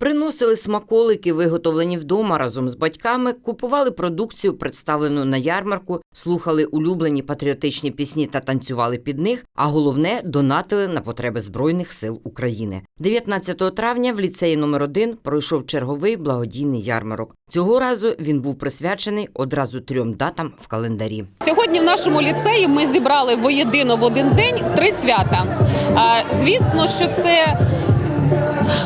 Приносили смаколики, виготовлені вдома разом з батьками, купували продукцію, представлену на ярмарку, слухали улюблені патріотичні пісні та танцювали під них. А головне донатили на потреби збройних сил України. 19 травня в ліцеї номер 1 пройшов черговий благодійний ярмарок. Цього разу він був присвячений одразу трьом датам в календарі. Сьогодні в нашому ліцеї ми зібрали воєдино в один день три свята. Звісно, що це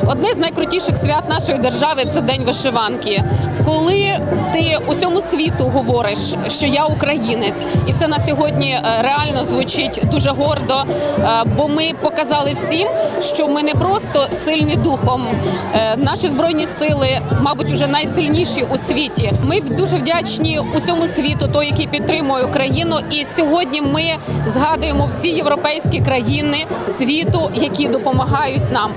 одне з найкрутіших свят нашої держави це День вишиванки. Коли ти усьому світу говориш, що я українець, і це на сьогодні е, реально звучить дуже гордо, е, бо ми показали всім, що ми не просто сильні духом. Е, Наші збройні сили, мабуть, уже найсильніші у світі. Ми дуже вдячні усьому світу, той, який підтримує Україну. І сьогодні ми згадуємо всі європейські країни світу, які допомагають нам.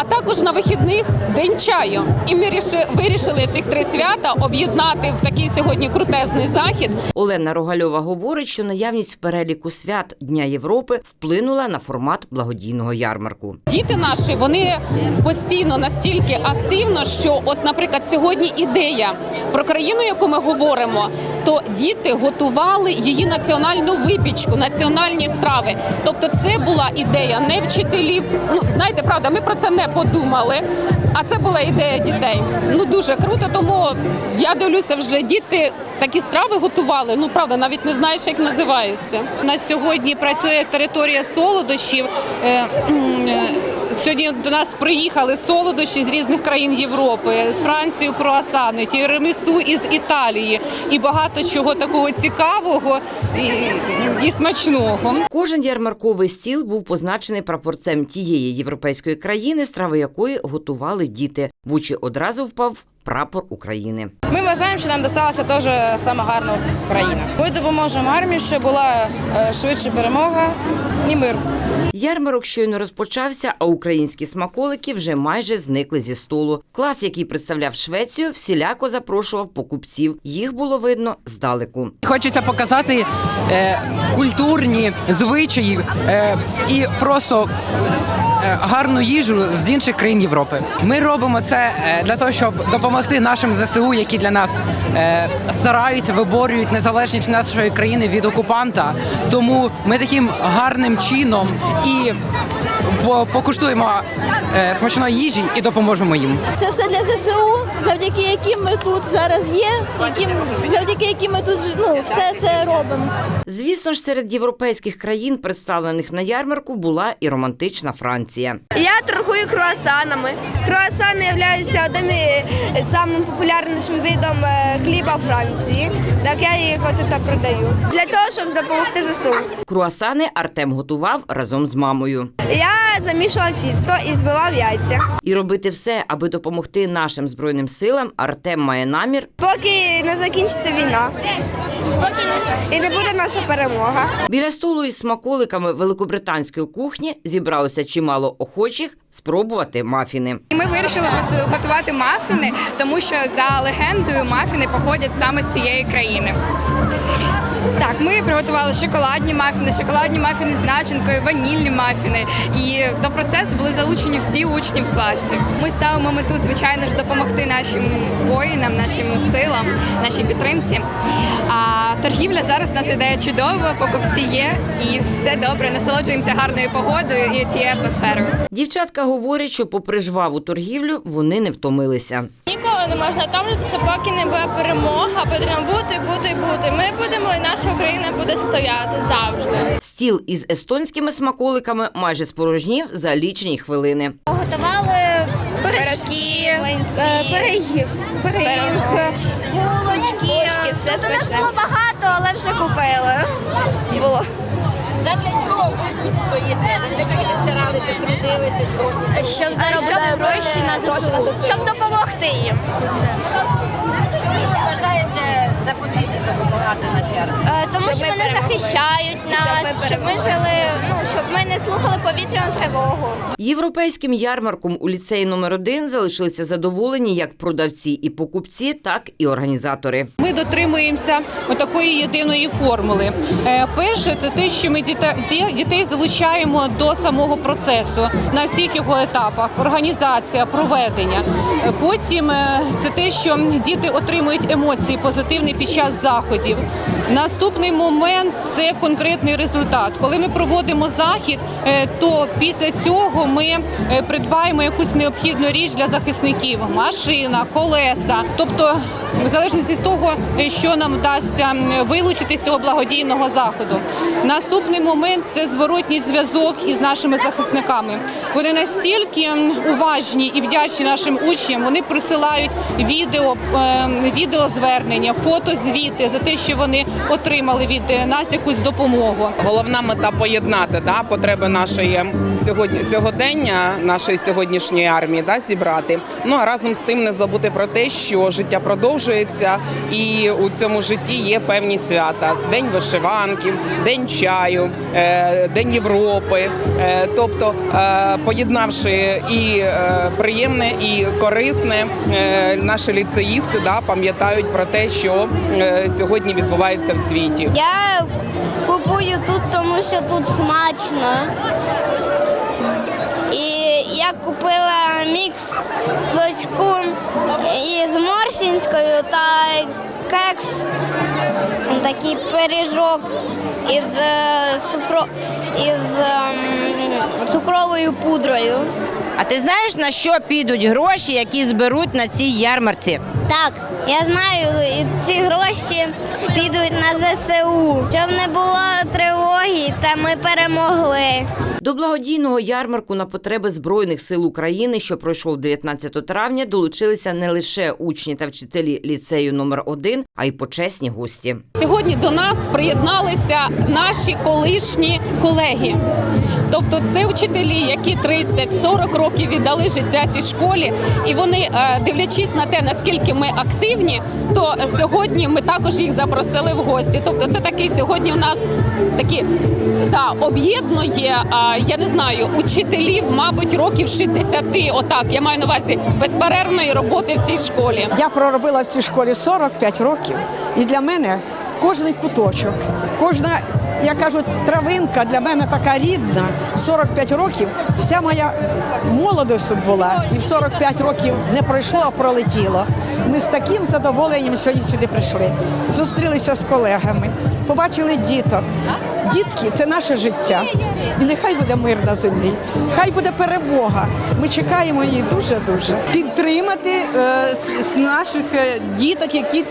А також на вихідних день чаю. І ми ріши- вирішили цих три свята об'єднати в такий сьогодні крутезний захід. Олена Рогальова говорить, що наявність в переліку свят Дня Європи вплинула на формат благодійного ярмарку. Діти наші вони постійно настільки активно, що, от, наприклад, сьогодні ідея про країну, яку ми говоримо, то діти готували її національну випічку, національні страви. Тобто, це була ідея не вчителів. Ну знаєте, правда, ми про це не подумали. А це була ідея дітей. Ну дуже круто. Тому я дивлюся, вже діти такі страви готували. Ну правда, навіть не знаєш, як називаються. На сьогодні працює територія солодощів. Сьогодні до нас приїхали солодощі з різних країн Європи, з Франції круасани, тірамісу із Італії і багато чого такого цікавого і, і смачного. Кожен ярмарковий стіл був позначений прапорцем тієї європейської країни, страви якої готували діти. В очі одразу впав прапор України. Ми вважаємо, що нам досталася теж сама гарна країна. Ми допоможемо армії, щоб була е, швидше перемога і мир. Ярмарок щойно розпочався, а українські смаколики вже майже зникли зі столу. Клас, який представляв Швецію, всіляко запрошував покупців. Їх було видно здалеку. Хочеться показати е, культурні звичаї е, і просто гарну їжу з інших країн Європи. Ми робимо це е, для того, щоб допомогти нашим ЗСУ, які для нас е, стараються, виборюють незалежність нашої країни від окупанта. Тому ми таким гарним чином і по- покуштуємо е, смачної їжі і допоможемо їм. Це все для ЗСУ, завдяки яким ми тут зараз є, яким завдяки яким ми тут ж- ну, все це робимо. Звісно ж, серед європейських країн, представлених на ярмарку, була і романтична Франція. Я торгую круасанами. Круасани являються одним із самим популярнішим видом е, хліба Франції. Так я їх оце та продаю. Для того, щоб допомогти ЗСУ. Круасани Артем готував разом з мамою. Я замішував тісто і збивав яйця. І робити все, аби допомогти нашим збройним силам, Артем має намір Поки не закінчиться війна. І не буде наша перемога. Біля столу із смаколиками великобританської кухні зібралося чимало охочих спробувати мафіни. Ми вирішили готувати мафіни, тому що за легендою мафіни походять саме з цієї країни. Так, ми приготували шоколадні мафіни, шоколадні мафіни з начинкою, ванільні мафіни. І до процесу були залучені всі учні в класі. Ми ставимо мету, звичайно ж, допомогти нашим воїнам, нашим силам, нашій підтримці. А торгівля зараз у нас іде чудово, покупці є, і все добре. Насолоджуємося гарною погодою і цією атмосферою. Дівчатка говорять, що попри жваву торгівлю вони не втомилися. Ніколи не можна втомлюватися, поки не буде перемога. Потрібно бути, бути, бути. Ми будемо, і наша Україна буде стояти завжди. Стіл із естонськими смаколиками майже спорожнів за лічені хвилини. Готували пиріжки, пироги, пироги, булочки, все смачне. було багато, але вже купили. Було. Задля чого ви тут стоїте? Задля чого ви старалися, трудилися сьогодні? Щоб заробити гроші на ЗСУ, щоб допомогти їм. Це потрібно допомагати нашій армії? Е, Тому що вони захищають І щоб ми нас, щоб ми жили, ну щоб ми не слухали повітряну тривогу. Європейським ярмарком у ліцеї номер 1 залишилися задоволені як продавці і покупці, так і організатори. Ми дотримуємося такої єдиної формули. Е, Перше, це те, що ми дітей залучаємо до самого процесу на всіх його етапах: організація, проведення. Е, Потім це те, що діти отримують емоції позитивні під час заходів. Наступний момент це конкретний результат. Коли ми проводимо захід, е, то після цього ми е, придбаємо якусь необхідну річ для захисників: машина, колеса. Тобто, в залежності з того, е, що нам вдасться вилучити з цього благодійного заходу. Наступний момент це зворотній зв'язок із нашими захисниками. Вони настільки уважні і вдячні нашим учням. Вони присилають відео, відеозвернення, фотозвіти за те, що вони отримали від е, нас якусь допомогу. Головна мета поєднати да, потреби нашої сьогодні сьогодення, нашої сьогоднішньої армії, да, зібрати. Ну а разом з тим не забути про те, що життя продовжується, і у цьому житті є певні свята: День вишиванки, День чаю, е, День Європи. Е, Тобто, е, поєднавши і приємне, і корисне, наші ліцеїсти да, пам'ятають про те, що сьогодні відбувається в світі. Я купую тут, тому що тут смачно. І я купила мікс сочку із та кекс, такий пиріжок із, е, цукро... із ем, цукровою пудрою. А ти знаєш на що підуть гроші, які зберуть на цій ярмарці? Так, я знаю, і ці гроші підуть на ЗСУ. Щоб не було тривоги, та ми перемогли. До благодійного ярмарку на потреби Збройних сил України, що пройшов 19 травня, долучилися не лише учні та вчителі ліцею номер 1 а й почесні гості. Сьогодні до нас приєдналися наші колишні колеги. Тобто це вчителі, які 30-40 років віддали життя цій школі, і вони, е, дивлячись на те, наскільки ми активні, то сьогодні ми також їх запросили в гості. Тобто, це такий сьогодні у нас такі да, об'єднує. а, Я не знаю, учителів, мабуть, років 60, Отак я маю на увазі безперервної роботи в цій школі. Я проробила в цій школі 45 років, і для мене кожний куточок, кожна, я кажу, травинка для мене така рідна. 45 років вся моя молодость тут була, і в 45 років не пройшло, а пролетіло. Ми з таким задоволенням сьогодні сюди прийшли. Зустрілися з колегами, побачили діток. Дітки це наше життя. І нехай буде мир на землі, хай буде перемога. Ми чекаємо її дуже-дуже. підтримати е, з наших е, діток, які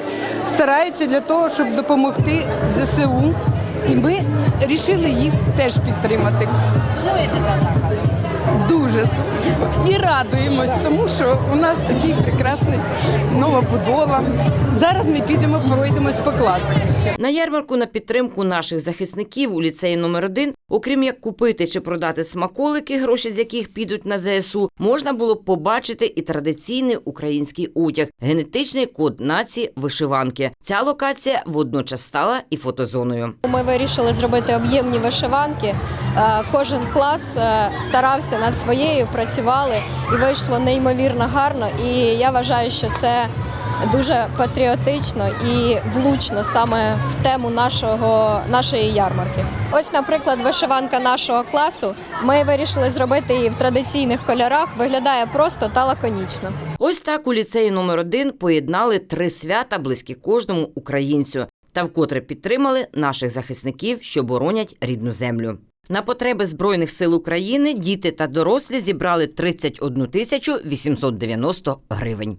стараються для того, щоб допомогти ЗСУ. І ми вирішили їх теж підтримати. Дуже і радуємось, тому що у нас такий прекрасний новобудова. Зараз ми підемо, пройдемось по класах. На ярмарку на підтримку наших захисників у ліцеї номер 1 окрім як купити чи продати смаколики, гроші з яких підуть на ЗСУ, можна було б побачити і традиційний український одяг, генетичний код нації вишиванки. Ця локація водночас стала і фотозоною. Ми вирішили зробити об'ємні вишиванки. Е, Кожен клас е, старався над своєю, працювали і вийшло неймовірно гарно. І я вважаю, що це дуже патріотично і влучно саме в тему нашого, нашої ярмарки. Ось, наприклад, вишиванка нашого класу. Ми вирішили зробити її в традиційних кольорах. Виглядає просто та лаконічно. Ось так у ліцеї номер 1 поєднали три свята, близькі кожному українцю, та вкотре підтримали наших захисників, що боронять рідну землю. На потреби Збройних сил України діти та дорослі зібрали 31 тисячу 890 гривень.